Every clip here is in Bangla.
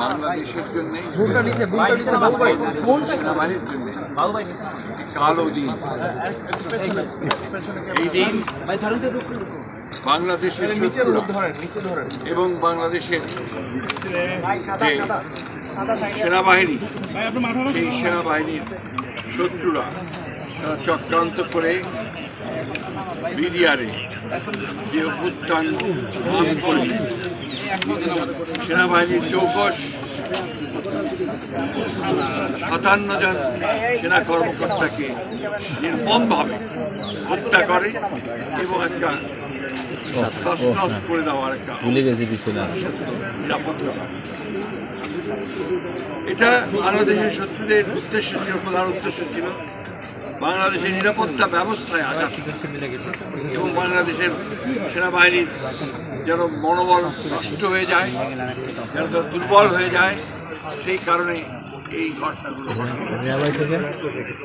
বাংলাদেশের জন্য সেনাবাহিনীর জন্য কালো দিন। এই দিন বাংলাদেশের শত্রুরা এবং বাংলাদেশের যে সেনাবাহিনী সেই সেনাবাহিনীর শত্রুরা তারা চক্রান্ত করে বিডিআরে যে অভ্যুত্থান নাম করে সেনাবাহিনীর চৌকস সাতান্ন জন সেনা কর্মকর্তাকে নির্মমভাবে হত্যা করে এবং একটা করে দেওয়ার একটা নিরাপত্তা। এটা বাংলাদেশের শত্রুদের উদ্দেশ্য ছিল প্রধান উদ্দেশ্য ছিল বাংলাদেশের নিরাপত্তা ব্যবস্থায় আঘাত এবং বাংলাদেশের সেনাবাহিনীর যেন মনোবল নষ্ট হয়ে যায় যেন দুর্বল হয়ে যায় সেই কারণে এই ঘটনাগুলো ঘটে।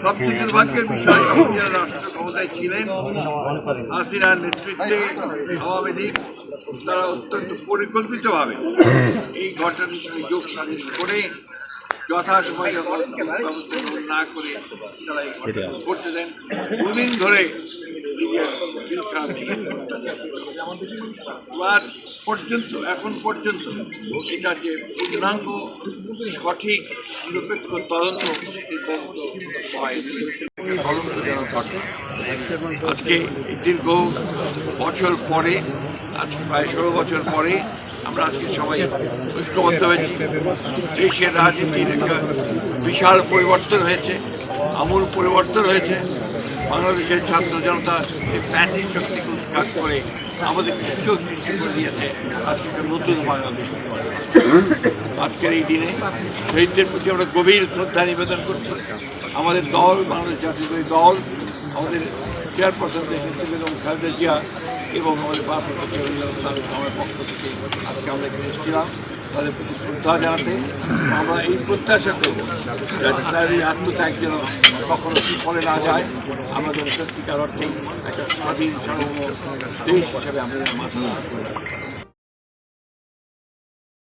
সবচেয়ে দুর্ভাগ্যের বিষয় তখন যারা রাষ্ট্র ক্ষমতায় ছিলেন হাসিনার নেতৃত্বে আওয়ামী লীগ তারা অত্যন্ত পরিকল্পিতভাবে এই ঘটনাটির সঙ্গে যোগ সাজস করে যথাসময় না করে তারা এই ঘটনা করতে দেন দুদিন ধরে পর্যন্ত, এখন পর্যন্ত এটা যে পূর্ণাঙ্গ, সঠিক, নিরপেক্ষ তদন্ত হয়নি আজকে দীর্ঘ বছর পরে, আজকে প্রায় ষোলো বছর পরে আমরা আজকে সবাই ঐক্যবদ্ধ হয়েছি। দেশের রাজনীতির একটা বিশাল পরিবর্তন হয়েছে, আমূল পরিবর্তন হয়েছে। বাংলাদেশের ছাত্র জনতা এই প্যাসিভ শক্তিকে উৎখাত করে আমাদেরকে সুযোগ সৃষ্টি করে দিয়েছে। আজকে একটা নতুন বাংলাদেশ আজকের এই দিনে শহীদদের প্রতি আমরা গভীর শ্রদ্ধা নিবেদন করছি। আমাদের দল, বাংলাদেশ জাতীয়তাবাদী দল, আমাদের চেয়ারপারসন দেশের খালেদা জিয়া এবং আমাদের ভারপ্রাপ্ত আমার পক্ষ থেকে আজকে আমরা এখানে এসেছিলাম তাদের প্রতি শ্রদ্ধা জানাতে আমরা এই প্রত্যাশা করব যাতে তার এই আত্মত্যাগ যেন কখনো সুফলে না যায় আমাদের সত্যিকার অর্থেই একটা স্বাধীন সার্বভৌম দেশ হিসাবে আমরা মাথা।